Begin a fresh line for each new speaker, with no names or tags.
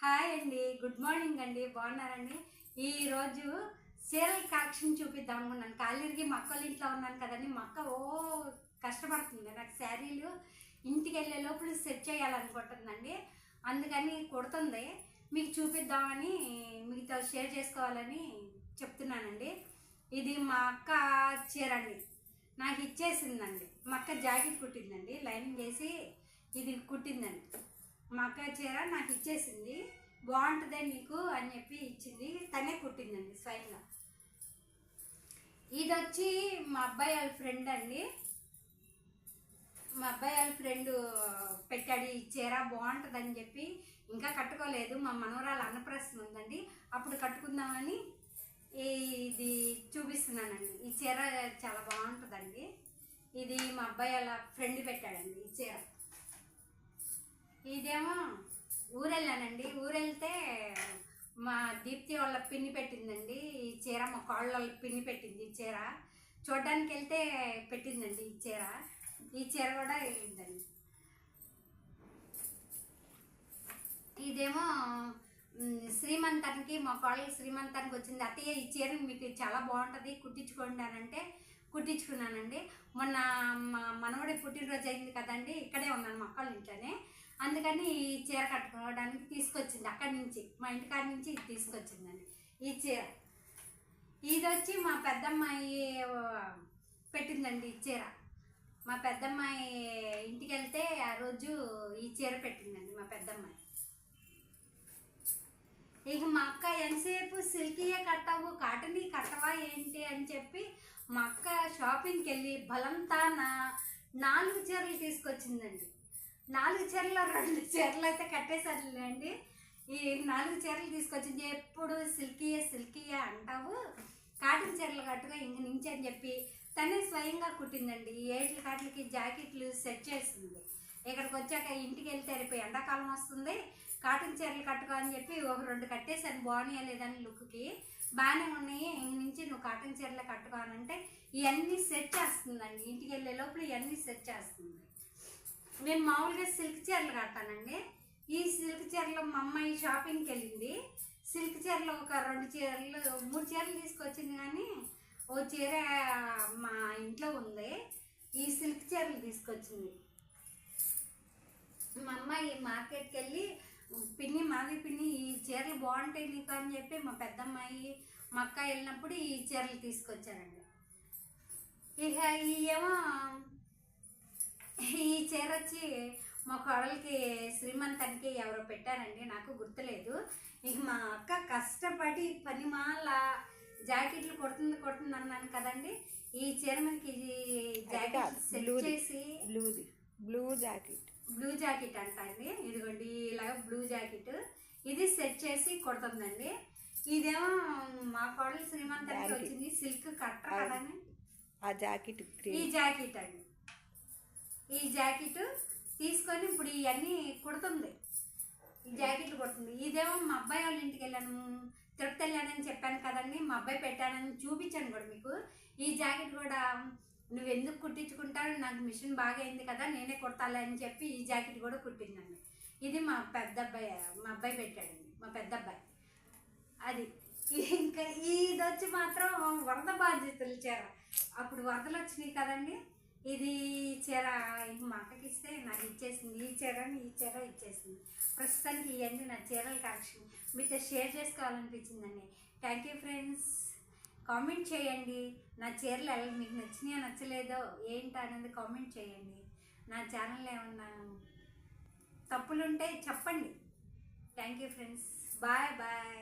Hi అండి good morning అండి బాగున్నారండి? ఈరోజు చీరల కలెక్షన్ చూపిద్దాం అనుకున్నాను. కాలిరిగి మా ఇంట్లో ఉన్నాను కదండి మా అక్క ఓ కష్టపడుతుంది. నాకు శారీలు ఇంటికి వెళ్ళే లోపల సెట్ చేయాలనుకుంటుందండి. అందుకని కుడుతుంది. మీకు చూపిద్దామని మీతో షేర్ చేసుకోవాలని చెప్తున్నానండి. ఇది మా అక్క చీర అండి. నాకు ఇచ్చేసిందండి. మా అక్క జాకెట్ కుట్టిందండి. లైనింగ్ వేసి ఇది కుట్టిందండి. మా అక్క చీర నాకు ఇచ్చేసింది. బాగుంటుందే నీకు అని చెప్పి ఇచ్చింది. తనే కుట్టిందండి స్వయంగా. ఇది వచ్చి మా అబ్బాయి వాళ్ళ ఫ్రెండ్ అండి. మా అబ్బాయి వాళ్ళ ఫ్రెండ్ పెట్టాడు ఈ చీర బాగుంటుందని చెప్పి ఇంకా కట్టుకోలేదు. మా మనవరాలు అన్నప్రశ్న ఉందండి. అప్పుడు కట్టుకుందామని ఈ- ఇది చూపిస్తున్నానండి. ఈ చీర చాలా బాగుంటుందండి. ఇది మా అబ్బాయి వాళ్ళ ఫ్రెండ్ పెట్టాడండి ఈ ఇదేమో ఊరెళ్ళానండి. ఊరెళ్తే మా దీప్తి వాళ్ళ పిన్ని పెట్టిందండి. ఈ చీర మా కాళ్ళ పిన్ని పెట్టింది ఈ చీర. చూడడానికి వెళ్తే పెట్టిందండి ఈ చీర. ఈ చీర కూడా వెళ్ళిందండి ఇదేమో శ్రీమంతానికి మా కాళ్ళకి శ్రీమంతానికి వచ్చింది. అత్తయ్య ఈ చీర మీకు చాలా బాగుంటుంది కుట్టించుకోండి అని అంటే కుట్టించుకున్నానండి. మొన్న మా మనవడి పుట్టినరోజు అయింది కదండి ఇక్కడే ఉన్నాను మా ఇంట్లోనే. అందుకని ఈ చీర కట్టుకోవడానికి తీసుకొచ్చింది అక్కడి నుంచి మా ఇంటికాడ నుంచి ఇది తీసుకొచ్చిందండి ఈ చీర. ఇది వచ్చి మా పెద్దమ్మాయి పెట్టిందండి ఈ చీర. మా పెద్దమ్మాయి ఇంటికి వెళ్తే ఆ రోజు ఈ చీర పెట్టిందండి మా పెద్దమ్మాయి. ఇక మా అక్క ఎంతసేపు సిల్కీయే కట్టవు కాటనీ కట్టవా ఏంటి అని చెప్పి మా అక్క షాపింగ్కి వెళ్ళి బలంతాన నాలుగు చీరలు తీసుకొచ్చిందండి. నాలుగు చీరలు రెండు చీరలు అయితే కట్టేసరిలేండి ఈ నాలుగు చీరలు తీసుకొచ్చింది ఎప్పుడు సిల్కీయే సిల్కీయే అంటావు. కాటన్ చీరలు కట్టుగా ఇంక నుంచి అని చెప్పి తనే స్వయంగా కుట్టిందండి. ఈ ఏట్ల కాట్లకి జాకెట్లు సెట్ చేసింది. ఇక్కడికి వచ్చాక ఇంటికి వెళ్తే రేపు ఎండాకాలం వస్తుంది కాటన్ చీరలు కట్టుకో అని చెప్పి ఒక రెండు కట్టేసాను బాగున్నాయా లేదని లుక్కి. బాగానే ఉన్నాయి ఇంక నుంచి నువ్వు కాటన్ చీరలు కట్టుకో అని అంటే ఇవన్నీ సెట్ చేస్తుందండి. ఇంటికి వెళ్ళే లోపల ఇవన్నీ సెట్ చేస్తుంది. నేను మామూలుగా సిల్క్ చీరలు కడతానండి. ఈ సిల్క్ చీరలు మా అమ్మాయి షాపింగ్కి వెళ్ళింది. సిల్క్ చీరలు ఒక రెండు చీరలు మూడు చీరలు తీసుకొచ్చింది కానీ ఓ చీర మా ఇంట్లో ఉంది. ఈ సిల్క్ చీరలు తీసుకొచ్చింది. మార్కెట్కి వెళ్ళి పిన్ని మాది పిన్ని ఈ చీరలు బాగుంటాయి నీకు అని చెప్పి మా పెద్దమ్మాయి మా అక్క వెళ్ళినప్పుడు ఈ చీరలు తీసుకొచ్చారండి. ఇక ఏమో ఈ చీర వచ్చి మా కోడలికి శ్రీమంతానికి ఎవరో పెట్టారండి నాకు గుర్తులేదు. ఇక మా అక్క కష్టపడి పనిమాల జాకెట్లు కొడుతుంది కొడుతుంది అన్నాను కదండి. ఈ చీర మనకి జాకెట్ సెట్. చేసి
బ్లూది బ్లూ జాకెట్.
బ్లూ జాకెట్ అంట అండి. ఇదిగోండి ఇలాగ బ్లూ జాకెట్. ఇది సెట్ చేసి కొడుతుందండి. ఇదేమో మా కోడలు శ్రీమంతానికి
Jacket.
వచ్చింది. సిల్క్ కట్ట కదండి
ఆ జాకెట్
ఈ జాకెట్ అండి. ఈ జాకెట్ తీసుకొని ఇప్పుడు ఇవన్నీ కుడుతుంది. ఈ జాకెట్లు కుడుతుంది. ఇదేమో మా అబ్బాయి వాళ్ళ ఇంటికి వెళ్ళాను. తిరుపతి వెళ్ళానని చెప్పాను కదండి. మా అబ్బాయి పెట్టానని చూపించాను కూడా మీకు. ఈ జాకెట్ కూడా నువ్వు ఎందుకు కుట్టించుకుంటావు? నాకు మిషన్ బాగా అయింది కదా నేనే కుడతాలే అని చెప్పి ఈ జాకెట్ కూడా కుట్టిందండి ఇది మా పెద్ద అబ్బాయి మా అబ్బాయి పెట్టాడండి మా పెద్ద అబ్బాయి అది. ఇంకా ఇది వచ్చి మాత్రం వరద బాధ్యతలు చీర. అప్పుడు వరదలు వచ్చినాయి కదండి. ఇది చీర మా అక్కకి ఇస్తే నాకు ఇచ్చేసింది. ఈ చీరని ఈ చీర ఇచ్చేసింది. ప్రస్తుతానికి ఇవన్నీ నా చీరల కలెక్షన్. మీతో share చేసుకోవాలనిపించిందండి. Thank you friends. Comment చేయండి. నా చీరలు ఎలా మీకు నచ్చినాయో నచ్చలేదో ఏంటి అనేది కామెంట్ చేయండి. నా ఛానల్ ఏమన్నా తప్పులుంటే చెప్పండి. Thank you friends bye bye